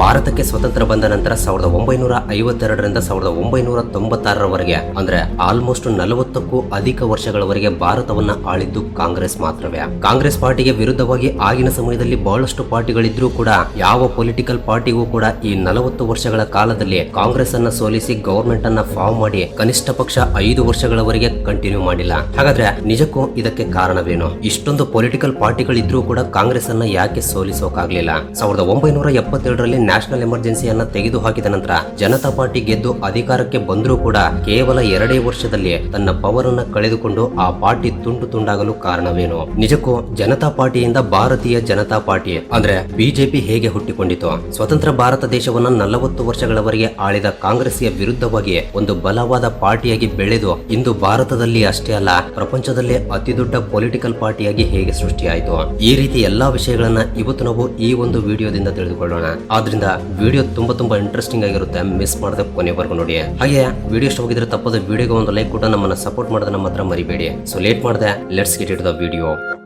ಭಾರತಕ್ಕೆ ಸ್ವತಂತ್ರ ಬಂದ ನಂತರ ಸಾವಿರದ ಒಂಬೈನೂರ ಐವತ್ತೆರಡರಿಂದ ಸಾವಿರದ ಒಂಬೈನೂರ ತೊಂಬತ್ತಾರರವರೆಗೆ, ಅಂದ್ರೆ ಆಲ್ಮೋಸ್ಟ್ ನಲವತ್ತಕ್ಕೂ ಅಧಿಕ ವರ್ಷಗಳವರೆಗೆ ಭಾರತವನ್ನ ಆಳಿದ್ದು ಕಾಂಗ್ರೆಸ್ ಮಾತ್ರವೇ. ಕಾಂಗ್ರೆಸ್ ಪಾರ್ಟಿಗೆ ವಿರುದ್ಧವಾಗಿ ಆಗಿನ ಸಮಯದಲ್ಲಿ ಬಹಳಷ್ಟು ಪಾರ್ಟಿಗಳಿದ್ರೂ ಕೂಡ, ಯಾವ ಪೊಲಿಟಿಕಲ್ ಪಾರ್ಟಿಗೂ ಕೂಡ ಈ ನಲವತ್ತು ವರ್ಷಗಳ ಕಾಲದಲ್ಲಿ ಕಾಂಗ್ರೆಸ್ ಅನ್ನ ಸೋಲಿಸಿ ಗವರ್ಮೆಂಟ್ ಅನ್ನ ಫಾರ್ಮ್ ಮಾಡಿ ಕನಿಷ್ಠ ಪಕ್ಷ ಐದು ವರ್ಷಗಳವರೆಗೆ ಕಂಟಿನ್ಯೂ ಮಾಡಿಲ್ಲ. ಹಾಗಾದ್ರೆ ನಿಜಕ್ಕೂ ಇದಕ್ಕೆ ಕಾರಣವೇನು? ಇಷ್ಟೊಂದು ಪೊಲಿಟಿಕಲ್ ಪಾರ್ಟಿಗಳಿದ್ರೂ ಕೂಡ ಕಾಂಗ್ರೆಸ್ ಅನ್ನ ಯಾಕೆ ಸೋಲಿಸೋಕಾಗ್ಲಿಲ್ಲ? ಸಾವಿರದ ಒಂಬೈನೂರ ಎಪ್ಪತ್ತೇಳರಲ್ಲಿ ನ್ಯಾಷನಲ್ ಎಮರ್ಜೆನ್ಸಿಯನ್ನ ತೆಗೆದು ಹಾಕಿದ ನಂತರ ಜನತಾ ಪಾರ್ಟಿ ಗೆದ್ದು ಅಧಿಕಾರಕ್ಕೆ ಬಂದರೂ ಕೂಡ ಕೇವಲ ಎರಡೇ ವರ್ಷದಲ್ಲಿ ತನ್ನ ಪವರ್ ಅನ್ನ ಕಳೆದುಕೊಂಡು ಆ ಪಾರ್ಟಿ ತುಂಡು ತುಂಡಾಗಲು ಕಾರಣವೇನು? ನಿಜಕ್ಕೂ ಜನತಾ ಪಾರ್ಟಿಯಿಂದ ಭಾರತೀಯ ಜನತಾ ಪಾರ್ಟಿ, ಅಂದ್ರೆ ಬಿಜೆಪಿ ಹೇಗೆ ಹುಟ್ಟಿಕೊಂಡಿತು? ಸ್ವತಂತ್ರ ಭಾರತ ದೇಶವನ್ನ ನಲವತ್ತು ವರ್ಷಗಳವರೆಗೆ ಆಳಿದ ಕಾಂಗ್ರೆಸ್ಗೆ ವಿರುದ್ಧವಾಗಿ ಒಂದು ಬಲವಾದ ಪಾರ್ಟಿಯಾಗಿ ಬೆಳೆದು ಇಂದು ಭಾರತದಲ್ಲಿ ಅಷ್ಟೇ ಅಲ್ಲ, ಪ್ರಪಂಚದಲ್ಲೇ ಅತಿ ದೊಡ್ಡ ಪೊಲಿಟಿಕಲ್ ಪಾರ್ಟಿಯಾಗಿ ಹೇಗೆ ಸೃಷ್ಟಿಯಾಯಿತು? ಈ ರೀತಿ ಎಲ್ಲಾ ವಿಷಯಗಳನ್ನ ಇವತ್ತು ನಾವು ಈ ಒಂದು ವಿಡಿಯೋದಿಂದ ತಿಳಿದುಕೊಳ್ಳೋಣ. ಆದ್ರಿಂದ ವಿಡಿಯೋ ತುಂಬಾ ತುಂಬಾ ಇಂಟ್ರೆಸ್ಟಿಂಗ್ ಆಗಿರುತ್ತೆ. ಮಿಸ್ ಮಾಡದೆ ಕೊನೆವರೆಗೂ ನೋಡಿ. ಹಾಗೆ ವಿಡಿಯೋ ಇಷ್ಟ ಹೋಗಿದ್ರೆ ತಪ್ಪದ ವಿಡಿಯೋಗೆ ಒಂದು ಲೈಕ್ ಕೂಡ ನಮ್ಮನ್ನ ಸಪೋರ್ಟ್ ಮಾಡೋದನ್ನ ನಮ್ಮ ಹತ್ರ ಮರಿಬೇಡಿ. ಸೊ ಲೇಟ್ ಮಾಡದೆ. Let's get into the video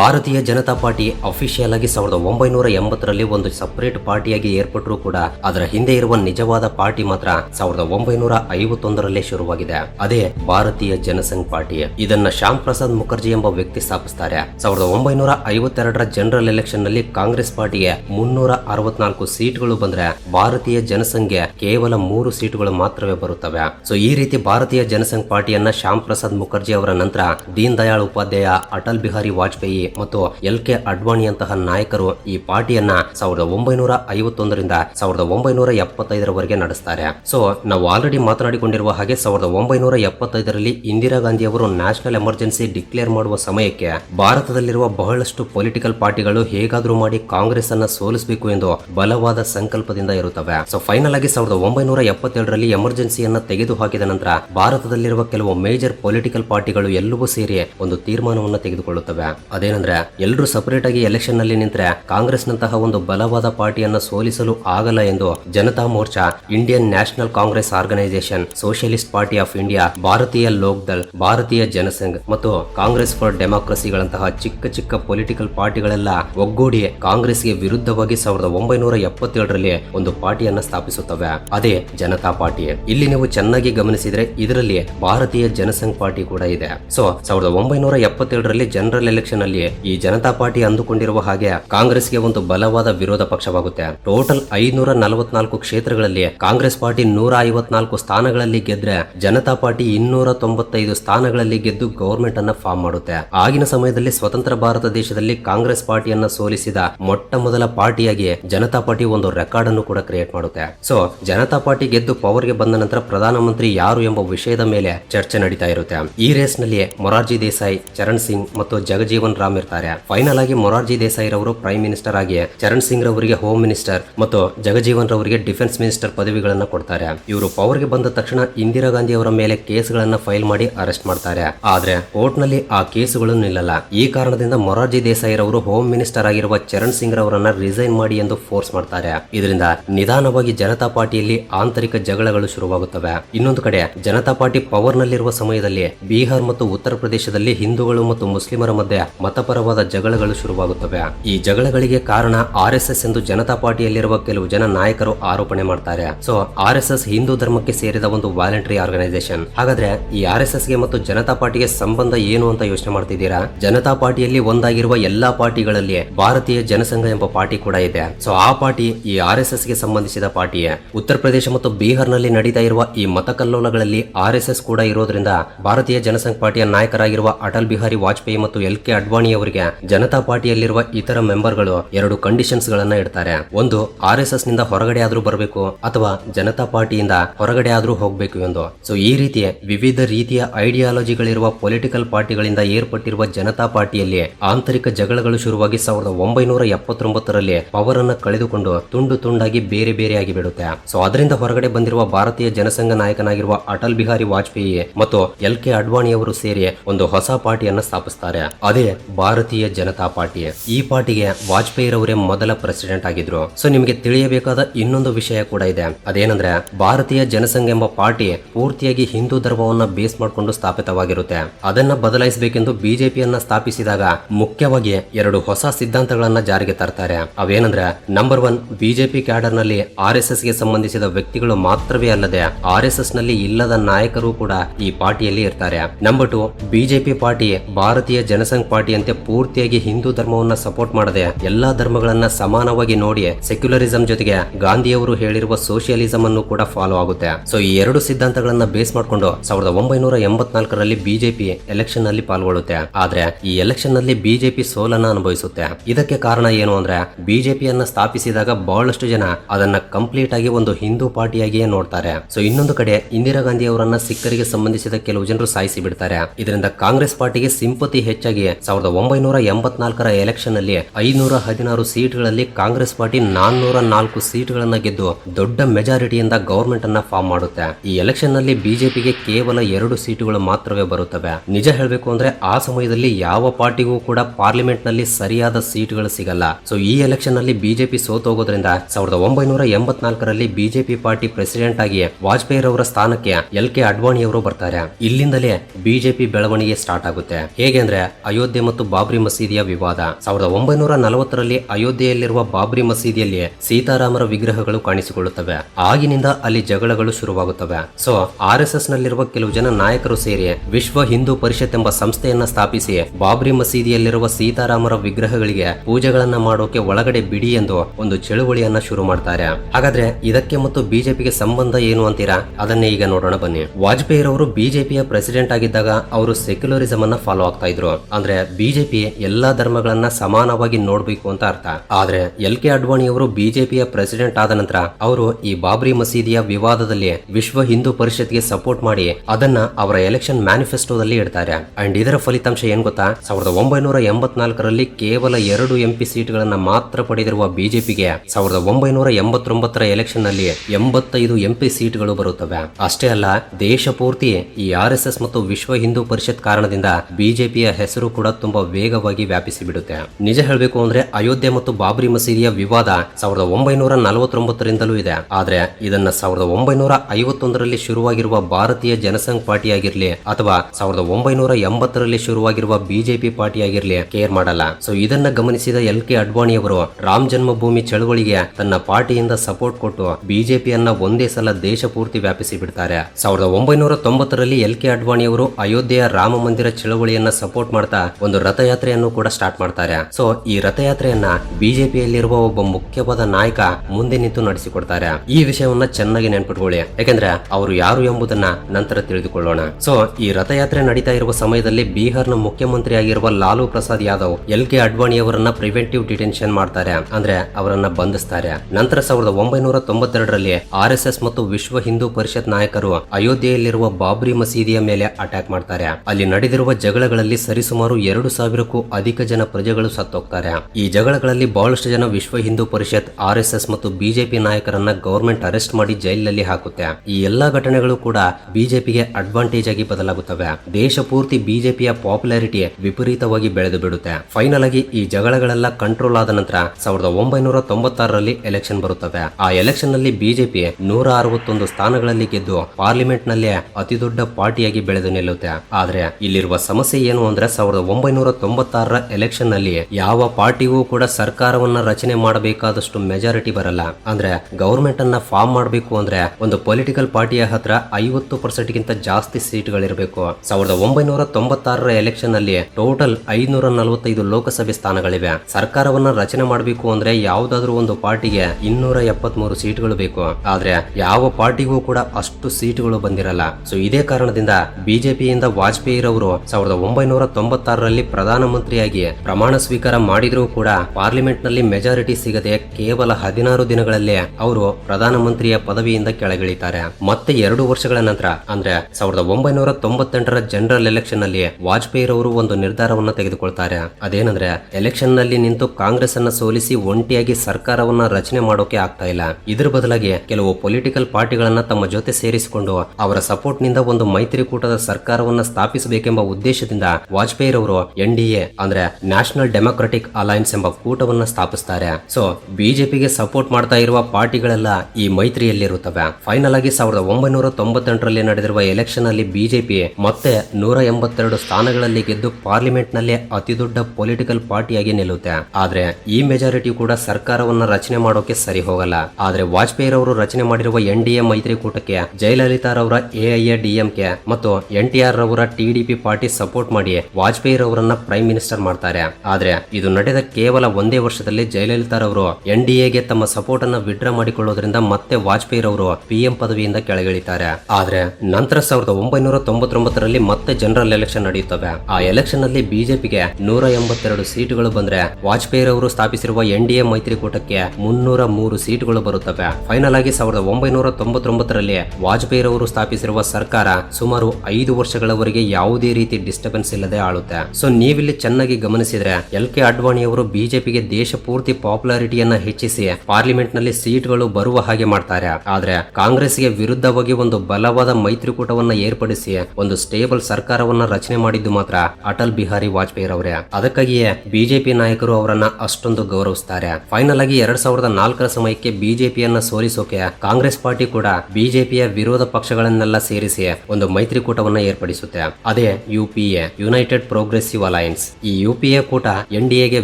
Bharatiya Janata party official ಆಗಿ ಸಾವಿರದ ಒಂಬೈನೂರ ಎಂಬತ್ತರಲ್ಲಿ ಒಂದು ಸಪರೇಟ್ ಪಾರ್ಟಿಯಾಗಿ ಏರ್ಪಟ್ಟರೂ ಕೂಡ ಅದರ ಹಿಂದೆ ಇರುವ ನಿಜವಾದ ಪಾರ್ಟಿ ಮಾತ್ರ ಸಾವಿರದ ಒಂಬೈನೂರ ಐವತ್ತೊಂದರಲ್ಲೇ ಶುರುವಾಗಿದೆ. ಅದೇ ಭಾರತೀಯ ಜನಸಂಘ್ ಪಾರ್ಟಿ. ಇದನ್ನ ಶ್ಯಾಮ್ ಪ್ರಸಾದ್ ಮುಖರ್ಜಿ ಎಂಬ ವ್ಯಕ್ತಿ ಸ್ಥಾಪಿಸ್ತಾರೆ. ಸಾವಿರದ ಒಂಬೈನೂರ ಐವತ್ತೆರಡರ ಜನರಲ್ ಎಲೆಕ್ಷನ್ನಲ್ಲಿ ಕಾಂಗ್ರೆಸ್ ಪಾರ್ಟಿಗೆ ಮುನ್ನೂರ ಅರವತ್ನಾಲ್ಕು ಸೀಟ್ಗಳು ಬಂದ್ರೆ ಭಾರತೀಯ ಜನಸಂಘ್ಗೆ ಕೇವಲ ಮೂರು ಸೀಟ್ಗಳು ಮಾತ್ರವೇ ಬರುತ್ತವೆ. ಸೊ ಈ ರೀತಿ ಭಾರತೀಯ ಜನಸಂಘ್ ಪಾರ್ಟಿಯನ್ನ ಶ್ಯಾಮ್ ಪ್ರಸಾದ್ ಮುಖರ್ಜಿ ಅವರ ನಂತರ ದೀನ್ ದಯಾಳ್ ಉಪಾಧ್ಯಾಯ, ಅಟಲ್ ಬಿಹಾರಿ ವಾಜಪೇಯಿ ಮತ್ತು ಎಲ್ ಕೆ ಅಡ್ವಾಣಿಯಂತಹ ನಾಯಕರು ಈ ಪಾರ್ಟಿಯನ್ನ ಸಾವಿರದ ಒಂಬೈನೂರ ಐವತ್ತೊಂದರಿಂದ ಸಾವಿರದ ಒಂಬೈನೂರ ಎಪ್ಪತ್ತೈದರವರೆಗೆ ನಡೆಸ್ತಾರೆ. ಸೊ ನಾವು ಆಲ್ರೆಡಿ ಮಾತನಾಡಿಕೊಂಡಿರುವ ಹಾಗೆ ಸಾವಿರದ ಒಂಬೈನೂರ ಎಪ್ಪತ್ತೈದರಲ್ಲಿ ಇಂದಿರಾ ಗಾಂಧಿ ಅವರು ನ್ಯಾಷನಲ್ ಎಮರ್ಜೆನ್ಸಿ ಡಿಕ್ಲೇರ್ ಮಾಡುವ ಸಮಯಕ್ಕೆ ಭಾರತದಲ್ಲಿರುವ ಬಹಳಷ್ಟು ಪೊಲಿಟಿಕಲ್ ಪಾರ್ಟಿಗಳು ಹೇಗಾದ್ರೂ ಮಾಡಿ ಕಾಂಗ್ರೆಸ್ ಅನ್ನ ಸೋಲಿಸಬೇಕು ಎಂದು ಬಲವಾದ ಸಂಕಲ್ಪದಿಂದ ಇರುತ್ತವೆ. ಸೊ ಫೈನಲ್ ಆಗಿ ಸಾವಿರದ ಒಂಬೈನೂರ ಎಪ್ಪತ್ತೆರಡರಲ್ಲಿ ಎಮರ್ಜೆನ್ಸಿಯನ್ನ ತೆಗೆದು ಹಾಕಿದ ನಂತರ ಭಾರತದಲ್ಲಿರುವ ಕೆಲವು ಮೇಜರ್ ಪೊಲಿಟಿಕಲ್ ಪಾರ್ಟಿಗಳು ಎಲ್ಲವೂ ಸೇರಿ ಒಂದು ತೀರ್ಮಾನವನ್ನು ತೆಗೆದುಕೊಳ್ಳುತ್ತವೆ. ಅದೇನಂದ್ರೆ ಎಲ್ಲರೂ ಸಪರೇಟ್ ಆಗಿ ಎಲೆಕ್ಷನ್ನಲ್ಲಿ ನಿಂತ್ರೆ ಕಾಂಗ್ರೆಸ್ ನಂತಹ ಒಂದು ಬಲವಾದ ಪಾರ್ಟಿಯನ್ನ ಸೋಲಿಸಲು ಆಗಲ್ಲ ಎಂದು Janata Morcha Indian National Congress Organisation Socialist Party of India Bharatiya Lok Dal, ಭಾರತೀಯ ಜನಸಂಘ್ ಮತ್ತು ಕಾಂಗ್ರೆಸ್ ಫಾರ್ ಡೆಮಾಕ್ರಸಿಗಳಂತಹ ಚಿಕ್ಕ ಚಿಕ್ಕ ಪೊಲಿಟಿಕಲ್ ಪಾರ್ಟಿಗಳೆಲ್ಲ ಒಗ್ಗೂಡಿ ಕಾಂಗ್ರೆಸ್ಗೆ ವಿರುದ್ಧವಾಗಿ ಸಾವಿರದ ಒಂಬೈನೂರ ಎಪ್ಪತ್ತೇಳರಲ್ಲಿ ಒಂದು ಪಾರ್ಟಿಯನ್ನ ಸ್ಥಾಪಿಸುತ್ತವೆ. ಅದೇ ಜನತಾ ಪಾರ್ಟಿ. ಇಲ್ಲಿ ನೀವು ಚೆನ್ನಾಗಿ ಗಮನಿಸಿದ್ರೆ ಇದರಲ್ಲಿ ಭಾರತೀಯ ಜನಸಂಘ್ ಪಾರ್ಟಿ ಕೂಡ ಇದೆ. ಸೊ, ಸಾವಿರದ ಒಂಬೈನೂರ ಎಪ್ಪತ್ತೇಳರಲ್ಲಿ ಜನರಲ್ ಎಲೆಕ್ಷನ್ ಅಲ್ಲಿ ಈ ಜನತಾ ಪಾರ್ಟಿ ಅಂದುಕೊಂಡಿರುವ ಹಾಗೆ ಕಾಂಗ್ರೆಸ್ಗೆ ಒಂದು ಬಲವಾದ ವಿರೋಧ ಪಕ್ಷವಾಗುತ್ತೆ. ಟೋಟಲ್ ಐನೂರ ನಲವತ್ನಾಲ್ಕು ಕ್ಷೇತ್ರಗಳಲ್ಲಿ ಕಾಂಗ್ರೆಸ್ ಪಾರ್ಟಿ ನೂರ ಐವತ್ನಾಲ್ಕು ಸ್ಥಾನಗಳಲ್ಲಿ ಗೆದ್ರೆ ಜನತಾ ಪಾರ್ಟಿ ಇನ್ನೂರ ತೊಂಬತ್ತೈದು ಸ್ಥಾನಗಳಲ್ಲಿ ಗೆದ್ದು ಗವರ್ಮೆಂಟ್ ಅನ್ನ ಫಾರ್ಮ್ ಮಾಡುತ್ತೆ. ಆಗಿನ ಸಮಯದಲ್ಲಿ ಸ್ವತಂತ್ರ ಭಾರತ ದೇಶದಲ್ಲಿ ಕಾಂಗ್ರೆಸ್ ಪಾರ್ಟಿಯನ್ನ ಸೋಲಿಸಿದ ಮೊಟ್ಟ ಮೊದಲ ಪಾರ್ಟಿಯಾಗಿ ಜನತಾ ಪಾರ್ಟಿ ಒಂದು ರೆಕಾರ್ಡ್ ಅನ್ನು ಕೂಡ ಕ್ರಿಯೇಟ್ ಮಾಡುತ್ತೆ. ಸೊ, ಜನತಾ ಪಾರ್ಟಿ ಗೆದ್ದು ಪವರ್ಗೆ ಬಂದ ನಂತರ ಪ್ರಧಾನಮಂತ್ರಿ ಯಾರು ಎಂಬ ವಿಷಯದ ಮೇಲೆ ಚರ್ಚೆ ನಡೀತಾ ಇರುತ್ತೆ. ಈ ರೇಸ್ನಲ್ಲಿ ಮೊರಾರ್ಜಿ ದೇಸಾಯಿ, ಚರಣ್ ಸಿಂಗ್ ಮತ್ತು ಜಗಜೀವನ್ ರಾಮ್ ಇರ್ತಾರೆ. ಫೈನಲ್ ಆಗಿ ಮೊರಾರ್ಜಿ ದೇಸಾಯಿ ರವರು ಪ್ರೈಮ್ ಮಿನಿಸ್ಟರ್ ಆಗಿ ಚರಣ್ ಸಿಂಗ್ ರವರಿಗೆ ಹೋಮ್ ಮಿನಿಸ್ಟರ್ ಮತ್ತು ಜಗಜೀವನ್ ರವರಿಗೆ ಡಿಫೆನ್ಸ್ ಮಿನಿಸ್ಟರ್ ಪದವಿಗಳನ್ನ ಕೊಡ್ತಾರೆ. ಇವರು ಪವರ್ಗೆ ಬಂದ ತಕ್ಷಣ ಇಂದಿರಾ ಗಾಂಧಿ ಅವರ ಮೇಲೆ ಕೇಸ್ಗಳನ್ನ ಫೈಲ್ ಮಾಡಿ ಅರೆಸ್ಟ್ ಮಾಡ್ತಾರೆ. ಆದ್ರೆ ಕೋರ್ಟ್ನಲ್ಲಿ ಆ ಕೇಸುಗಳು ನಿಲ್ಲಲ್ಲ ಈ ಕಾರಣದಿಂದ ಮೊರಾರ್ಜಿ ದೇಸಾಯಿ ರವರು ಹೋಮ್ ಮಿನಿಸ್ಟರ್ ಆಗಿರುವ ಚರಣ್ ಸಿಂಗ್ ರವರನ್ನ ರಿಸೈನ್ ಮಾಡಿ ಎಂದು ಫೋರ್ಸ್ ಮಾಡ್ತಾರೆ. ಇದರಿಂದ ನಿಧಾನವಾಗಿ ಜನತಾ ಪಾರ್ಟಿಯಲ್ಲಿ ಆಂತರಿಕ ಜಗಳಗಳು ಶುರುವಾಗುತ್ತವೆ. ಇನ್ನೊಂದು ಕಡೆ ಜನತಾ ಪಾರ್ಟಿ ಪವರ್ ನಲ್ಲಿರುವ ಸಮಯದಲ್ಲಿ ಬಿಹಾರ್ ಮತ್ತು ಉತ್ತರ ಪ್ರದೇಶದಲ್ಲಿ ಹಿಂದೂಗಳು ಮತ್ತು ಮುಸ್ಲಿಮರ ಮಧ್ಯೆ ಮತಪರವಾದ ಜಗಳಗಳು ಶುರುವಾಗುತ್ತವೆ. ಈ ಜಗಳಗಳಿಗೆ ಕಾರಣ ಆರ್ ಎಸ್ ಎಸ್ ಎಂದು ಜನತಾ ಪಾರ್ಟಿಯಲ್ಲಿರುವ ಕೆಲವು ಜನ ನಾಯಕರು ಆರೋಪಣೆ ಮಾಡ್ತಾರೆ. So, R S S Hindu ಧರ್ಮಕ್ಕೆ ಸೇರಿದ ಒಂದು ವಾಲಂಟರಿ ಆರ್ಗನೈಸೇಷನ್ ಹಾಗಾದ್ರೆ ಈ ಆರ್ಗೆ ಮತ್ತು ಜನತಾ ಪಾರ್ಟಿಗೆ ಸಂಬಂಧ ಏನು ಅಂತ ಯೋಚನೆ ಮಾಡ್ತಿದ್ದೀರಾ? ಜನತಾ ಪಾರ್ಟಿಯಲ್ಲಿ ಒಂದಾಗಿರುವ ಎಲ್ಲಾ ಪಾರ್ಟಿಗಳಲ್ಲಿ ಭಾರತೀಯ ಜನಸಂಘ ಎಂಬ ಪಾರ್ಟಿ ಕೂಡ ಇದೆ. ಸೊ, ಆ ಪಾರ್ಟಿ ಈ ಆರ್ ಎಸ್ ಎಸ್ಗೆ ಸಂಬಂಧಿಸಿದ ಪಾರ್ಟಿಯೇ. ಉತ್ತರ ಪ್ರದೇಶ ಮತ್ತು ಬಿಹಾರ್ನಲ್ಲಿ ನಡೀತಾ ಇರುವ ಈ ಮತಕಲ್ಲೋಲಗಳಲ್ಲಿ ಆರ್ ಎಸ್ ಎಸ್ ಕೂಡ ಇರೋದ್ರಿಂದ ಭಾರತೀಯ ಜನಸಂಘ ಪಾರ್ಟಿಯ ನಾಯಕರಾಗಿರುವ ಅಟಲ್ ಬಿಹಾರಿ ವಾಜಪೇಯಿ ಮತ್ತು ಎಲ್ ಕೆ ಅಡ್ವಾಣಿ ಅವರಿಗೆ ಜನತಾ ಪಾರ್ಟಿಯಲ್ಲಿರುವ ಇತರ ಮೆಂಬರ್ಗಳು ಎರಡು ಕಂಡೀಷನ್ಸ್ ಗಳನ್ನ ಇಡ್ತಾರೆ. ಒಂದು, ಆರ್ ಎಸ್ ಎಸ್ನಿಂದ ಹೊರಗಡೆ ಆದ್ರೂ ಬರಬೇಕು ಅಥವಾ ಜನತಾ ಪಾರ್ಟಿಯಿಂದ ಹೊರಗಡೆ ಆದ್ರೂ ಹೋಗ್ಬೇಕು ಎಂದು. ಸೊ ಈ ರೀತಿ ವಿವಿಧ ರೀತಿಯ ಐಡಿಯಾಲಜಿಗಳಿರುವ ಪೊಲಿಟಿಕಲ್ ಪಾರ್ಟಿಗಳಿಂದ ಏರ್ಪಟ್ಟಿರುವ ಜನತಾ ಪಾರ್ಟಿಯಲ್ಲಿ ಆಂತರಿಕ ಜಗಳಗಳು ಶುರುವಾಗಿ ಸಾವಿರದ ಒಂಬೈನೂರ ಎಪ್ಪತ್ತೊಂಬತ್ತರಲ್ಲಿ ಪವರ್ ಅನ್ನ ಕಳೆದುಕೊಂಡು ತುಂಡು ತುಂಡಾಗಿ ಬೇರೆ ಬೇರೆಯಾಗಿ ಬಿಡುತ್ತೆ. ಸೊ ಅದರಿಂದ ಹೊರಗಡೆ ಬಂದಿರುವ ಭಾರತೀಯ ಜನಸಂಘ ನಾಯಕನಾಗಿರುವ ಅಟಲ್ ಬಿಹಾರಿ ವಾಜಪೇಯಿ ಮತ್ತು ಎಲ್ ಕೆ ಅಡ್ವಾಣಿ ಅವರು ಸೇರಿ ಒಂದು ಹೊಸ ಪಾರ್ಟಿಯನ್ನ ಸ್ಥಾಪಿಸ್ತಾರೆ. ಅದೇ ಭಾರತೀಯ ಜನತಾ ಪಾರ್ಟಿ ಈ ಪಾರ್ಟಿಗೆ ವಾಜಪೇಯಿ ರವರೇ ಮೊದಲ ಪ್ರೆಸಿಡೆಂಟ್ ಆಗಿದ್ರು. ಸೊ ನಿಮಗೆ ತಿಳಿಯಬೇಕಾದ ಇನ್ನೊಂದು ವಿಷಯ ಕೂಡ ಇದೆ. ಅದೇನಂದ್ರೆ, ಭಾರತೀಯ ಜನಸಂಘ ಎಂಬ ಪಾರ್ಟಿ ಪೂರ್ತಿಯಾಗಿ ಹಿಂದೂ ಧರ್ಮವನ್ನ ಬೇಸ್ ಮಾಡಿಕೊಂಡು ಸ್ಥಾಪಿತವಾಗಿರುತ್ತೆ. ಅದನ್ನ ಬದಲಾಯಿಸಬೇಕೆಂದು ಬಿಜೆಪಿಯನ್ನ ಸ್ಥಾಪಿಸಿದಾಗ ಮುಖ್ಯವಾಗಿ ಎರಡು ಹೊಸ ಸಿದ್ಧಾಂತಗಳನ್ನ ಜಾರಿಗೆ ತರ್ತಾರೆ. ಅವೇನಂದ್ರೆ ನಂಬರ್ ಒನ್ ಬಿಜೆಪಿ ಕ್ಯಾಡರ್ನಲ್ಲಿ ಆರ್ ಎಸ್ ಎಸ್ಗೆ ಸಂಬಂಧಿಸಿದ ವ್ಯಕ್ತಿಗಳು ಮಾತ್ರವೇ ಅಲ್ಲದೆ ಆರ್ ಎಸ್ ಎಸ್ನಲ್ಲಿ ಇಲ್ಲದ ನಾಯಕರು ಕೂಡ ಈ ಪಾರ್ಟಿಯಲ್ಲಿ ಇರ್ತಾರೆ. ನಂಬರ್ ಟು ಬಿಜೆಪಿ ಪಾರ್ಟಿ ಭಾರತೀಯ ಜನಸಂಘ ಪಾರ್ಟಿಯಂತೆ ಪೂರ್ತಿಯಾಗಿ ಹಿಂದೂ ಧರ್ಮವನ್ನ ಸಪೋರ್ಟ್ ಮಾಡದೆ ಎಲ್ಲಾ ಧರ್ಮಗಳನ್ನ ಸಮಾನವಾಗಿ ನೋಡಿ ಸೆಕ್ಯುಲರಿಸಂ ಜೊತೆಗೆ ಗಾಂಧಿಯವರು ಹೇಳಿರುವ ಸೋಷಿಯಲಿಸಂ ಅನ್ನು ಕೂಡ ಫಾಲೋ ಆಗುತ್ತೆ. ಸೊ ಈ ಎರಡು ಸಿದ್ಧಾಂತಗಳನ್ನ ಬೇಸ್ ಮಾಡಿಕೊಂಡು ಸಾವಿರದ ಒಂಬೈನೂರ ಎಂಬತ್ನಾಲ್ಕರಲ್ಲಿ ಬಿಜೆಪಿ ಎಲೆಕ್ಷನ್ನಲ್ಲಿ ಪಾಲ್ಗೊಳ್ಳುತ್ತೆ. ಆದ್ರೆ, ಈ ಎಲೆಕ್ಷನ್ನಲ್ಲಿ ಬಿಜೆಪಿ ಸೋಲನ್ನ ಅನುಭವಿಸುತ್ತೆ. ಇದಕ್ಕೆ ಕಾರಣ ಏನು ಅಂದ್ರೆ ಬಿಜೆಪಿಯನ್ನ ಸ್ಥಾಪಿಸಿದಾಗ ಬಹಳಷ್ಟು ಜನ ಅದನ್ನ ಕಂಪ್ಲೀಟ್ ಆಗಿ ಒಂದು ಹಿಂದೂ ಪಾರ್ಟಿಯಾಗಿಯೇ ನೋಡ್ತಾರೆ. ಸೊ ಇನ್ನೊಂದು ಕಡೆ ಇಂದಿರಾ ಗಾಂಧಿ ಅವರನ್ನ ಸಿಕ್ಕರಿಗೆ ಸಂಬಂಧಿಸಿದ ಕೆಲವು ಜನರು ಸಾಯಿಸಿ ಬಿಡ್ತಾರೆ ಇದರಿಂದ ಕಾಂಗ್ರೆಸ್ ಪಾರ್ಟಿಗೆ ಸಿಂಪತಿ ಹೆಚ್ಚಾಗಿ ಸಾವಿರದ ಒಂಬೈನೂರ ಎಂಬತ್ನಾಲ್ಕರ ಎಲೆಕ್ಷನ್ ಅಲ್ಲಿ ಐನೂರ ಹದಿನಾರು ಸೀಟ್ಗಳಲ್ಲಿ ಕಾಂಗ್ರೆಸ್ ಪಾರ್ಟಿ ನಾನ್ನೂರ ನಾಲ್ಕು ಸೀಟ್ಗಳನ್ನ ಗೆದ್ದು ದೊಡ್ಡ ಮೆಜಾರಿಟಿಯಿಂದ ಗವರ್ಮೆಂಟ್ ಅನ್ನ ಫಾರ್ಮ್ ಮಾಡುತ್ತೆ. ಈ ಎಲೆಕ್ಷನ್ನಲ್ಲಿ ಬಿಜೆಪಿಗೆ ಕೇವಲ ಎರಡು ಸೀಟುಗಳು ಮಾತ್ರವೇ ಬರುತ್ತವೆ. ನಿಜ ಹೇಳಬೇಕು ಅಂದ್ರೆ ಆ ಸಮಯದಲ್ಲಿ ಯಾವ ಪಾರ್ಟಿಗೂ ಕೂಡ ಪಾರ್ಲಿಮೆಂಟ್ನಲ್ಲಿ ಸರಿಯಾದ ಸೀಟ್ಗಳು ಸಿಗಲ್ಲ. ಸೊ, ಈ ಎಲೆಕ್ಷನ್ನಲ್ಲಿ ಬಿಜೆಪಿ ಸೋತೋಗೋದ್ರಿಂದ ಸಾವಿರದ ಒಂಬೈನೂರ ಎಂಬತ್ನಾಲ್ಕರಲ್ಲಿ ಬಿಜೆಪಿ ಪಾರ್ಟಿ ಪ್ರೆಸಿಡೆಂಟ್ ಆಗಿ ವಾಜಪೇಯಿ ಅವರ ಸ್ಥಾನಕ್ಕೆ ಎಲ್ ಕೆ ಅಡ್ವಾಣಿ ಅವರು ಬರ್ತಾರೆ. ಇಲ್ಲಿಂದಲೇ ಬಿಜೆಪಿ ಬೆಳವಣಿಗೆ ಸ್ಟಾರ್ಟ್ ಆಗುತ್ತೆ. ಹೇಗೆ ಅಂದ್ರೆ ಅಯೋಧ್ಯೆ ಮತ್ತು ಬಾಬ್ರಿ ಮಸೀದಿಯ ವಿವಾದ. ಸಾವಿರದ ಒಂಬೈನೂರ ನಲವತ್ತರಲ್ಲಿ ಅಯೋಧ್ಯೆಯಲ್ಲಿರುವ ಬಾಬ್ರಿ ಮಸೀದಿಯಲ್ಲಿ ಸೀತಾರಾಮರ ವಿಗ್ರಹಗಳು ಕಾಣಿಸಿಕೊಳ್ಳುತ್ತವೆ. ಆಗಿನಿಂದ ಅಲ್ಲಿ ಜಗಳಗಳು ಶುರುವಾಗುತ್ತವೆ. ಸೊ, ಆರ್ ಎಸ್ ಎಸ್ ನಲ್ಲಿರುವ ಕೆಲವು ಜನ ನಾಯಕರು ಸೇರಿ ವಿಶ್ವ ಹಿಂದೂ ಪರಿಷತ್ ಎಂಬ ಸಂಸ್ಥೆಯನ್ನ ಸ್ಥಾಪಿಸಿ ಬಾಬ್ರಿ ಮಸೀದಿಯಲ್ಲಿರುವ ಸೀತಾರಾಮರ ವಿಗ್ರಹಗಳಿಗೆ ಪೂಜೆಗಳನ್ನ ಮಾಡೋಕೆ ಒಳಗಡೆ ಬಿಡಿ ಎಂದು ಒಂದು ಚಳುವಳಿಯನ್ನ ಶುರು ಮಾಡ್ತಾರೆ. ಹಾಗಾದ್ರೆ ಇದಕ್ಕೆ ಮತ್ತು ಬಿಜೆಪಿಗೆ ಸಂಬಂಧ ಏನು ಅಂತೀರಾ? ಅದನ್ನೇ ಈಗ ನೋಡೋಣ ಬನ್ನಿ. ವಾಜಪೇಯಿ ರವರು ಬಿಜೆಪಿಯ ಪ್ರೆಸಿಡೆಂಟ್ ಆಗಿದ್ದಾಗ ಅವರು ಸೆಕ್ಯುಲರಿಸಂ ಅನ್ನ ಫಾಲೋ ಆಗ್ತಾ ಇದ್ರು. ಅಂದ್ರೆ ಬಿಜೆಪಿ ಎಲ್ಲಾ ಧರ್ಮಗಳನ್ನ ಸಮಾನವಾಗಿ ನೋಡಬೇಕು ಅಂತ ಅರ್ಥ. ಆದ್ರೆ ಎಲ್ ಕೆ ಅಡ್ವಾಣಿ ಅವರು ಬಿಜೆಪಿಯ ಪ್ರೆಸಿಡೆಂಟ್ ಆದ ನಂತರ ಅವರು ಈ ಬಾಬ್ರಿ ಮಸೀದಿಯ ವಿವಾದದಲ್ಲಿ ವಿಶ್ವ ಹಿಂದೂ ಪರಿಷತ್ಗೆ ಸಪೋರ್ಟ್ ಮಾಡಿ ಅದನ್ನ ಅವರ ಎಲೆಕ್ಷನ್ ಮ್ಯಾನಿಫೆಸ್ಟೋದಲ್ಲಿ ಇಡ್ತಾರೆ. ಅಂಡ್ ಇದರ ಫಲಿತಾಂಶ ಏನ್ ಗೊತ್ತಾ? ಸಾವಿರದ ಒಂಬೈನೂರ ಎಂಬತ್ನಾಲ್ಕರಲ್ಲಿ ಕೇವಲ ಎರಡು ಎಂಪಿ ಸೀಟ್ಗಳನ್ನ ಮಾತ್ರ ಪಡೆದಿರುವ ಬಿಜೆಪಿಗೆ ಸಾವಿರದ ಒಂಬೈನೂರ ಎಂಬತ್ತೊಂಬತ್ತರ ಎಲೆಕ್ಷನ್ನಲ್ಲಿ ಎಂಬತ್ತೈದು ಎಂಪಿ ಸೀಟ್ಗಳು ಬರುತ್ತವೆ. ಅಷ್ಟೇ ಅಲ್ಲ, ದೇಶ ಪೂರ್ತಿ ಈ ಆರ್ ಎಸ್ ಎಸ್ ಮತ್ತು ವಿಶ್ವ ಹಿಂದೂ ಪರಿಷತ್ ಕಾರಣದಿಂದ ಬಿಜೆಪಿಯ ಹೆಸರು ಕೂಡ ತುಂಬಾ ವೇಗವಾಗಿ ವ್ಯಾಪಿಸಿ ಬಿಡುತ್ತೆ. ನಿಜ ಹೇಳಬೇಕು ಅಂದ್ರೆ ಅಯೋಧ್ಯೆ ಮತ್ತು ಬಾಬ್ರಿ ಮಸೀದಿಯ ವಿವಾದ ಸಾವಿರದ ಒಂಬೈನೂರ ನಲವತ್ತೊಂಬತ್ತರಿಂದಲೂ ಇದೆ. ಆದ್ರೆ ಇದನ್ನ ಸಾವಿರದ ಒಂಬೈನೂರ ಐವತ್ತೊಂದರಲ್ಲಿ ಶುರುವಾಗಿರುವ ಭಾರತೀಯ ಜನಸಂಘ ಪಾರ್ಟಿ ಆಗಿರ್ಲಿ ಅಥವಾ ಸಾವಿರದ ಒಂಬೈನೂರ ಎಂಬತ್ತರಲ್ಲಿ ಶುರುವಾಗಿರುವ ಬಿಜೆಪಿ ಪಾರ್ಟಿ ಆಗಿರ್ಲಿ ಕೇರ್ ಮಾಡಲ್ಲ. ಸೊ ಇದನ್ನ ಗಮನಿಸಿದ ಎಲ್ ಕೆ ಅಡ್ವಾಣಿ ಅವರು ರಾಮ್ ಜನ್ಮಭೂಮಿ ಚಳವಳಿಗೆ ತನ್ನ ಪಾರ್ಟಿಯಿಂದ ಸಪೋರ್ಟ್ ಕೊಟ್ಟು ಬಿಜೆಪಿಯನ್ನ ಒಂದೇ ಸಲ ದೇಶ ಪೂರ್ತಿ ವ್ಯಾಪಿಸಿ ಬಿಡ್ತಾರೆ. ಸಾವಿರದ ಒಂಬೈನೂರ ತೊಂಬತ್ತರಲ್ಲಿ ಎಲ್ ಕೆ ಅಡ್ವಾಣಿ ಅವರು ಅಯೋಧ್ಯೆಯ ರಾಮ ಮಂದಿರ ಚಳವಳಿಯನ್ನ ಸಪೋರ್ಟ್ ಮಾಡ್ತಾ ಒಂದು ರಥಯಾತ್ರೆಯನ್ನು ಕೂಡ ಸ್ಟಾರ್ಟ್ ಮಾಡ್ತಾರೆ. ಸೊ ಈ ರಥಯಾತ್ರೆಯನ್ನ ಬಿಜೆಪಿಯಲ್ಲಿರುವ ಒಬ್ಬ ಮುಖ್ಯವಾದ ನಾಯಕ ಮುಂದೆ ನಿಂತು ನಡೆಸಿಕೊಡ್ತಾರೆ. ಈ ವಿಷಯವನ್ನ ಚೆನ್ನಾಗಿ ನೆನ್ಪಿಟ್ಕೊಳ್ಳಿ. ಯಾಕಂದ್ರೆ ಅವರು ಯಾರು ಎಂಬುದನ್ನ ನಂತರ ತಿಳಿದುಕೊಳ್ಳೋಣ. ಸೊ ಈ ರಥಯಾತ್ರೆ ನಡೀತಾ ಇರುವ ಸಮಯದಲ್ಲಿ ಬಿಹಾರ್ನ ಮುಖ್ಯಮಂತ್ರಿ ಆಗಿರುವ ಲಾಲು ಪ್ರಸಾದ್ ಯಾದವ್ ಎಲ್ ಕೆ ಅಡ್ವಾಣಿ ಅವರನ್ನ ಪ್ರಿವೆಂಟಿವ್ ಡಿಟೆನ್ಷನ್ ಮಾಡ್ತಾರೆ. ಅಂದ್ರೆ ಅವರನ್ನ ಬಂಧಿಸ್ತಾರೆ. ನಂತರ ಸಾವಿರದ ಒಂಬೈನೂರ ತೊಂಬತ್ತೆರಡರಲ್ಲಿ ಆರ್ ಎಸ್ ಎಸ್ ಮತ್ತು ವಿಶ್ವ ಹಿಂದೂ ಪರಿಷತ್ ನಾಯಕರು ಅಯೋಧ್ಯೆಯಲ್ಲಿರುವ ಬಾಬ್ರಿ ಮಸೀದಿಯ ಮೇಲೆ ಅಟ್ಯಾಕ್ ಮಾಡ್ತಾರೆ. ಅಲ್ಲಿ ನಡೆದಿರುವ ಜಗಳಗಳಲ್ಲಿ ಸರಿಸುಮಾರು ಎರಡು ಸಾವಿರಕ್ಕೂ ಅಧಿಕ ಜನ ಪ್ರಜೆಗಳು ಸತ್ತೋಗ್ತಾರೆ. ಈ ಜಗಳಗಳಲ್ಲಿ ಬಹಳಷ್ಟು ಜನ Vishwa Hindu Parishad, R S S ಮತ್ತು ಬಿಜೆಪಿ ನಾಯಕರನ್ನ ಗವರ್ಮೆಂಟ್ ಅರೆಸ್ಟ್ ಮಾಡಿ ಜೈಲಿನಲ್ಲಿ ಹಾಕುತ್ತೆ. ಈ ಎಲ್ಲಾ ಘಟನೆಗಳು ಕೂಡ ಬಿಜೆಪಿಗೆ ಅಡ್ವಾಂಟೇಜ್ ಆಗಿ ಬದಲಾಗುತ್ತವೆ. ದೇಶ ಪೂರ್ತಿ ಬಿಜೆಪಿಯ ಪಾಪ್ಯುಲಾರಿಟಿ ವಿಪರೀತವಾಗಿ ಬೆಳೆದು ಬಿಡುತ್ತೆ. ಫೈನಲ್ ಆಗಿ ಈ ಜಗಳಗಳೆಲ್ಲ ಕಂಟ್ರೋಲ್ ಆದ ನಂತರ ಸಾವಿರದ ಒಂಬೈನೂರ ತೊಂಬತ್ತಾರರಲ್ಲಿ ಎಲೆಕ್ಷನ್ ಬರುತ್ತವೆ. ಆ ಎಲೆಕ್ಷನ್ನಲ್ಲಿ ಬಿಜೆಪಿ ನೂರ ಅರವತ್ತೊಂದು ಸ್ಥಾನಗಳಲ್ಲಿ ಗೆದ್ದು ಪಾರ್ಲಿಮೆಂಟ್ನಲ್ಲಿ ಅತಿ ದೊಡ್ಡ ಪಾರ್ಟಿಯಾಗಿ ಬೆಳೆದು ನಿಲ್ಲುತ್ತೆ. ಆದ್ರೆ ಇಲ್ಲಿರುವ ಸಮಸ್ಯೆ ಏನು ಅಂದ್ರೆ ಸಾವಿರದ ಒಂಬೈನೂರ ತೊಂಬತ್ತಾರರ ಎಲೆಕ್ಷನ್ನಲ್ಲಿ ಯಾವ ಪಾರ್ಟಿಗೂ ಕೂಡ ಸರ್ಕಾರವನ್ನ ರಚನೆ ಮಾಡಬೇಕಾದಷ್ಟು ಮೆಜಾರಿಟಿ ಬರಲ್ಲ. ಅಂದ್ರೆ ಗವರ್ಮೆಂಟ್ ಅನ್ನ ಫಾರ್ಮ್ ಮಾಡಬೇಕು ಅಂದ್ರೆ ಒಂದು ಪೊಲಿಟಿಕಲ್ ಪಾರ್ಟಿಯ ಹತ್ರ ಐವತ್ತು ಪರ್ಸೆಂಟ್ ಗಿಂತ ಜಾಸ್ತಿ ಸೀಟ್ಗಳಿರಬೇಕು. ಸಾವಿರದ ಒಂಬೈನೂರ ತೊಂಬತ್ತಾರರ ಎಲೆಕ್ಷನ್ ಅಲ್ಲಿ ಟೋಟಲ್ ಐನೂರ ನಲವತ್ತೈದು ಲೋಕಸಭೆ ಸ್ಥಾನಗಳಿವೆ. ಸರ್ಕಾರವನ್ನ ರಚನೆ ಮಾಡಬೇಕು ಅಂದ್ರೆ ಯಾವ್ದಾದ್ರು ಒಂದು ಪಾರ್ಟಿಗೆ ಇನ್ನೂರ ಎಪ್ಪತ್ಮೂರು ಸೀಟ್ಗಳು ಬೇಕು. ಆದ್ರೆ ಯಾವ ಪಾರ್ಟಿಗೂ ಕೂಡ ಅಷ್ಟು ಸೀಟ್ಗಳು ಬಂದಿರಲ್ಲ. ಸೊ ಇದೇ ಕಾರಣದಿಂದ ಬಿಜೆಪಿಯಿಂದ ವಾಜಪೇಯಿ ರವರು ಸಾವಿರದ ಒಂಬೈನೂರ ತೊಂಬತ್ತಾರರಲ್ಲಿ ಪ್ರಧಾನಮಂತ್ರಿಯಾಗಿ ಪ್ರಮಾಣ ಸ್ವೀಕಾರ ಮಾಡಿದ್ರೂ ಕೂಡ ಪಾರ್ಲಿಮೆಂಟ್ನಲ್ಲಿ ಮೆಜಾರಿಟಿ ಸಿಗದೆ ಕೇವಲ ಹದಿನಾರು ದಿನಗಳಲ್ಲಿ ಅವರು ಪ್ರಧಾನಮಂತ್ರಿಯ ಪದವಿಯಿಂದ ಕೆಳಗಿಳಿತಾರೆ. ಮತ್ತೆ ಎರಡು ವರ್ಷಗಳ ನಂತರ, ಅಂದ್ರೆ ಸಾವಿರದ ಒಂಬೈನೂರ ತೊಂಬತ್ತೆಂಟರ ಜನರಲ್ ಎಲೆಕ್ಷನ್ನಲ್ಲಿ ವಾಜಪೇಯಿ ರವರು ಒಂದು ನಿರ್ಧಾರವನ್ನ ತೆಗೆದುಕೊಳ್ತಾರೆ. ಅದೇನಂದ್ರೆ ಎಲೆಕ್ಷನ್ನಲ್ಲಿ ನಿಂತು ಕಾಂಗ್ರೆಸ್ ಅನ್ನ ಸೋಲಿಸಿ ಒಂಟಿಯಾಗಿ ಸರ್ಕಾರವನ್ನ ರಚನೆ ಮಾಡೋಕೆ ಆಗ್ತಾ ಇಲ್ಲ. ಇದ್ರ ಬದಲಾಗಿ ಕೆಲವು ಪೊಲಿಟಿಕಲ್ ಪಾರ್ಟಿಗಳನ್ನ ತಮ್ಮ ಜೊತೆ ಸೇರಿಸಿಕೊಂಡು ಅವರ ಸಪೋರ್ಟ್ನಿಂದ ಒಂದು ಮೈತ್ರಿಕೂಟದ ಸರ್ಕಾರವನ್ನ ಸ್ಥಾಪಿಸಬೇಕೆಂಬ ಉದ್ದೇಶದಿಂದ ವಾಜಪೇಯಿ ರವರು ಎನ್ ಡಿ ಎ ಅಂದ್ರೆ ನ್ಯಾಷನಲ್ ಡೆಮೊಕ್ರೆಟಿಕ್ ಅಲೈನ್ಸ್ ಎಂಬ ಕೂಟವನ್ನು ಸ್ಥಾಪಿಸ್ತಾರೆ. ಸೊ, ಬಿಜೆಪಿಗೆ ಸಪೋರ್ಟ್ ಮಾಡ್ತಾ ಇರುವ ಪಾರ್ಟಿಗಳೆಲ್ಲ ಈ ಮೈತ್ರಿಯಲ್ಲಿರುತ್ತವೆ. ಫೈನಲ್ ಆಗಿ ಸಾವಿರದ ಒಂಬೈನೂರ ತೊಂಬತ್ತೆಂಟರಲ್ಲಿ ನಡೆದಿರುವ ಎಲೆಕ್ಷನ್ ಅಲ್ಲಿ ಬಿಜೆಪಿ ಮತ್ತೆ ನೂರ ಎಂಬತ್ತೆರಡು ಸ್ಥಾನಗಳಲ್ಲಿ ಗೆದ್ದು ಪಾರ್ಲಿಮೆಂಟ್ನಲ್ಲಿ ಅತಿ ದೊಡ್ಡ ಪೊಲಿಟಿಕಲ್ ಪಾರ್ಟಿಯಾಗಿ ನಿಲ್ಲುತ್ತೆ. ಆದ್ರೆ, ಈ ಮೆಜಾರಿಟಿ ಕೂಡ ಸರ್ಕಾರವನ್ನ ರಚನೆ ಮಾಡೋಕೆ ಸರಿ ಹೋಗಲ್ಲ. ಆದ್ರೆ, ವಾಜಪೇಯಿ ರವರು ರಚನೆ ಮಾಡಿರುವ ಎನ್ ಡಿ ಎ ಮೈತ್ರಿಕೂಟಕ್ಕೆ ಜಯಲಲಿತಾ ರವರ ಎಐಎ ಡಿಎಂಕೆ ಮತ್ತು ಎನ್ ಟಿ ಆರ್ ರವರ ಟಿಡಿಪಿ ಪಾರ್ಟಿ ಸಪೋರ್ಟ್ ಮಾಡಿ ವಾಜಪೇಯಿ ರವರನ್ನ ಪ್ರೈಮ್ ಮಿನಿಸ್ಟರ್ ಮಾಡ್ತಾರೆ. ಆದ್ರೆ ಇದು ನಡೆದ ಕೇವಲ ಒಂದೇ ವರ್ಷದಲ್ಲಿ ಜಯಲಲಿತಾ ರವರು ಎನ್ ಡಿ ತಮ್ಮ ಸಪೋರ್ಟ್ ಅನ್ನ ವಿಡ್ರಾ ಮಾಡಿಕೊಳ್ಳೋದ್ರಿಂದ ಮತ್ತೆ ವಾಜಪೇಯಿ ಅವರು ಪಿಎಂ ಪದವಿಯಿಂದ ಕೆಳಗಿಳಿತಾರೆ. ಆದ್ರೆ ನಂತರ ಸಾವಿರದ ಒಂಬೈನೂರ ತೊಂಬತ್ತೊಂಬತ್ತರಲ್ಲಿ ಮತ್ತೆ ಜನರಲ್ ಎಲೆಕ್ಷನ್ ನಡೆಯುತ್ತವೆ. ಆ ಎಲೆಕ್ಷನ್ ಅಲ್ಲಿ ಬಿಜೆಪಿಗೆ ನೂರ ಎಂಬತ್ತೆರಡು ಸೀಟುಗಳು ಬಂದ್ರೆ ವಾಜಪೇಯಿ ಅವರು ಸ್ಥಾಪಿಸಿರುವ ಎನ್ ಡಿ ಎ ಮೈತ್ರಿಕೂಟಕ್ಕೆ ಮುನ್ನೂರ ಮೂರು ಸೀಟುಗಳು ಬರುತ್ತವೆ. ಫೈನಲ್ ಆಗಿ ಸಾವಿರದ ಒಂಬೈನೂರ ತೊಂಬತ್ತೊಂಬತ್ತರಲ್ಲಿ ವಾಜಪೇಯಿ ಅವರು ಸ್ಥಾಪಿಸಿರುವ ಸರ್ಕಾರ ಸುಮಾರು ಐದು ವರ್ಷಗಳವರೆಗೆ ಯಾವುದೇ ರೀತಿ ಡಿಸ್ಟರ್ಬೆನ್ಸ್ ಇಲ್ಲದೆ ಆಳುತ್ತೆ. ಸೊ ನೀವಿಲ್ಲಿ ಚೆನ್ನಾಗಿ ಗಮನಿಸಿದ್ರೆ ಎಲ್ ಕೆ ಅಡ್ವಾಣಿಯವರು ಬಿಜೆಪಿಗೆ ದೇಶ ಪೂರ್ತಿ ಪಾಪ್ಯುಲಾರಿಟಿಯನ್ನ ಹೆಚ್ಚಿಸಿ ಪಾರ್ಲಿಮೆಂಟ್ನಲ್ಲಿ ಸೀಟ್ಗಳು ಬರುವ ಹಾಗೆ ಮಾಡ್ತಾರೆ. ಆದ್ರೆ ಕಾಂಗ್ರೆಸ್ಗೆ ವಿರುದ್ಧವಾಗಿ ಒಂದು ಬಲವಾದ ಮೈತ್ರಿಕೂಟವನ್ನ ಏರ್ಪಡಿಸಿ ಒಂದು ಸ್ಟೇಬಲ್ ಸರ್ಕಾರವನ್ನ ರಚನೆ ಮಾಡಿದ್ದು ಮಾತ್ರ ಅಟಲ್ ಬಿಹಾರಿ ವಾಜಪೇಯಿ ರವರೇ ಅದಕ್ಕಾಗಿಯೇ ಬಿಜೆಪಿ ನಾಯಕರು ಅವರನ್ನ ಅಷ್ಟೊಂದು ಗೌರವಿಸ್ತಾರೆ. ಫೈನಲ್ ಆಗಿ ಎರಡ್ ಸಾವಿರದ ನಾಲ್ಕರ ಸಮಯಕ್ಕೆ ಬಿಜೆಪಿಯನ್ನ ಸೋಲಿಸೋಕೆ ಕಾಂಗ್ರೆಸ್ ಪಾರ್ಟಿ ಕೂಡ ಬಿಜೆಪಿಯ ವಿರೋಧ ಪಕ್ಷಗಳನ್ನೆಲ್ಲ ಸೇರಿಸಿ ಒಂದು ಮೈತ್ರಿಕೂಟವನ್ನ ಏರ್ಪಡಿಸುತ್ತೆ. ಅದೇ ಯುಪಿಎ ಯುನೈಟೆಡ್ ಪ್ರೋಗ್ರೆಸಿವ್ ಅಲೈನ್ಸ್ ಈ ಯುಪಿಎ ಕೂಟ ಎನ್ ಡಿ ಎಗೆ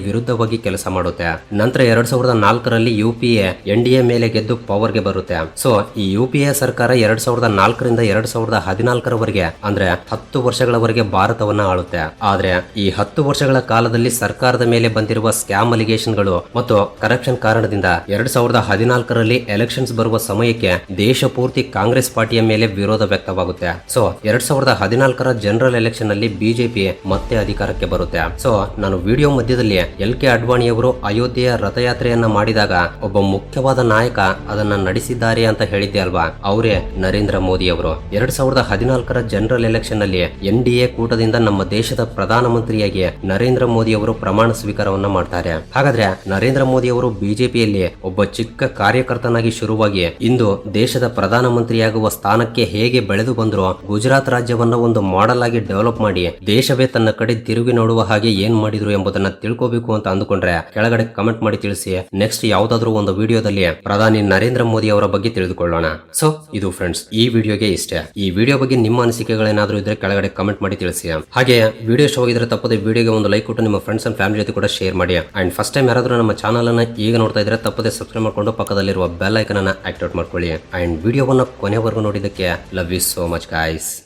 ವಿರುದ್ಧವಾಗಿ ಕೆಲಸ ಮಾಡುತ್ತೆ. ನಂತರ ಎರಡ್ ಸಾವಿರದ ನಾಲ್ಕರಲ್ಲಿ ಯುಪಿಎ ಎನ್ ಡಿ ಎ ಮೇಲೆ ಗೆದ್ದು ಪವರ್ಗೆ ಬರುತ್ತೆ. ಸೊ ಈ ಯುಪಿಎ ಸರ್ಕಾರ ಎರಡ್ ಸಾವಿರದ ನಾಲ್ಕರಿಂದ ಎರಡ್ ಸಾವಿರದ ಹದಿನಾಲ್ಕರವರೆಗೆ, ಅಂದ್ರೆ ಹತ್ತು ವರ್ಷಗಳವರೆಗೆ ಭಾರತವನ್ನ ಆಳುತ್ತೆ. ಆದ್ರೆ ಈ ಹತ್ತು ವರ್ಷಗಳ ಕಾಲದಲ್ಲಿ ಸರ್ಕಾರದ ಮೇಲೆ ಬಂದಿರುವ ಸ್ಕ್ಯಾಮ್ ಅಲಿಗೇಷನ್ಗಳು ಮತ್ತು ಕರಪ್ಷನ್ ಕಾರಣದಿಂದ ಎರಡ್ ಸಾವಿರದ ಹದಿನಾಲ್ಕರಲ್ಲಿ ಎಲೆಕ್ಷನ್ಸ್ ಬರುವ ಸಮಯಕ್ಕೆ ದೇಶ ಪೂರ್ತಿ ಕಾಂಗ್ರೆಸ್ ಪಾರ್ಟಿಯ ಮೇಲೆ ವಿರೋಧ ವ್ಯಕ್ತವಾಗುತ್ತೆ. ಸೊ ಎರಡ್ ಸಾವಿರದ ಹದಿನಾಲ್ಕರ ಜನರಲ್ ಎಲೆಕ್ಷನ್ ಅಲ್ಲಿ ಬಿಜೆಪಿ ಮತ್ತೆ ಅಧಿಕಾರಕ್ಕೆ ಬರುತ್ತೆ. ಸೊ ನಾನು ವಿಡಿಯೋ ಮಧ್ಯದಲ್ಲಿ ಎಲ್ ಕೆ ಅಡ್ವಾಣಿಯವರು ಅಯೋಧ್ಯೆಯ ರಥಯಾತ್ರೆಯನ್ನ ಮಾಡಿದಾಗ ಒಬ್ಬ ಮುಖ್ಯವಾದ ನಾಯಕ ಅದನ್ನ ನಡೆಸಿದ್ದಾರೆ ಅಂತ ಹೇಳಿದ್ದೆ ಅಲ್ವಾ? ಅವರೇ ನರೇಂದ್ರ ಮೋದಿ ಅವರು ಎರಡ್ ಸಾವಿರದ ಹದಿನಾಲ್ಕರ ಜನರಲ್ ಎಲೆಕ್ಷನ್ನಲ್ಲಿ ಎನ್ ಡಿ ಎ ಕೂಟದಿಂದ ನಮ್ಮ ದೇಶದ ಪ್ರಧಾನ ಮಂತ್ರಿಯಾಗಿ ನರೇಂದ್ರ ಮೋದಿ ಅವರು ಪ್ರಮಾಣ ಸ್ವೀಕಾರವನ್ನ ಮಾಡ್ತಾರೆ. ಹಾಗಾದ್ರೆ ನರೇಂದ್ರ ಮೋದಿ ಅವರು ಬಿಜೆಪಿಯಲ್ಲಿ ಒಬ್ಬ ಚಿಕ್ಕ ಕಾರ್ಯಕರ್ತನಾಗಿ ಶುರುವಾಗಿ ಇಂದು ದೇಶದ ಪ್ರಧಾನ ಮಂತ್ರಿಯಾಗುವ ಸ್ಥಾನಕ್ಕೆ ಹೇಗೆ ಬೆಳೆದು ಬಂದ್ರು, ಗುಜರಾತ್ ರಾಜ್ಯವನ್ನ ಒಂದು ಮಾಡೆಲ್ ಆಗಿ ಡೆವಲಪ್ ಮಾಡಿ ದೇಶವೇ ತನ್ನ ಕಡೆ ತಿರುಗಿ ನೋಡುವ ಹಾಗೆ ಏನ್ ಮಾಡಿದ್ರು ಎಂಬುದನ್ನ ತಿಳ್ಕೋಬೇಕು ಅಂತ ಅಂದುಕೊಂಡ್ರೆ ಕೆಳಗಡೆ ಕಮೆಂಟ್ ಮಾಡಿ ತಿಳಿಸಿ. ನೆಕ್ಸ್ಟ್ ಯಾವ್ದಾದ್ರು ಒಂದು ವಿಡಿಯೋದಲ್ಲಿ ಪ್ರಧಾನಿ ನರೇಂದ್ರ ಮೋದಿ ಅವರ ಬಗ್ಗೆ ತಿಳಿದುಕೊಳ್ಳೋಣ. ಸೊ ಇದು ಫ್ರೆಂಡ್ಸ್ ಈ ವಿಡಿಯೋಗೆ ಇಷ್ಟೇ. ಈ ವಿಡಿಯೋ ಬಗ್ಗೆ ನಿಮ್ಮ ಅನಿಸಿಕೆಗಳೇನಾದ್ರೂ ಇದ್ರೆ ಕೆಳಗಡೆ ಕಮೆಂಟ್ ಮಾಡಿ ತಿಳಿಸಿ. ಹಾಗೆ, ವಿಡಿಯೋ ಇಷ್ಟವಾಗಿದ್ರೆ ತಪ್ಪದೆ ವಿಡಿಯೋಗೆ ಒಂದು ಲೈಕ್ ಕೊಟ್ಟು ನಿಮ್ಮ ಫ್ರೆಂಡ್ಸ್ ಅಂಡ್ ಫ್ಯಾಮಿಲಿ ಜೊತೆ ಕೂಡ ಶೇರ್ ಮಾಡಿ. ಅಂಡ್ ಫಸ್ಟ್ ಟೈಮ್ ಯಾರಾದ್ರೂ ನಮ್ಮ ಚಾನಲ್ ಅನ್ನ ಈಗ ನೋಡ್ತಾ ಇದ್ರೆ ತಪ್ಪದೆ ಸಬ್ಸ್ಕ್ರೈಬ್ ಮಾಡ್ಕೊಂಡು ಪಕ್ಕದಲ್ಲಿರುವ ಬೆಲ್ ಐಕನ್ ಅನ್ನ ಆಕ್ಟಿವೇಟ್ ಮಾಡ್ಕೊಳ್ಳಿ. ಅಂಡ್ ವಿಡಿಯೋವನ್ನ ಕೊನೆವರೆಗೂ ನೋಡಿದ್ದಕ್ಕೆ love you so much guys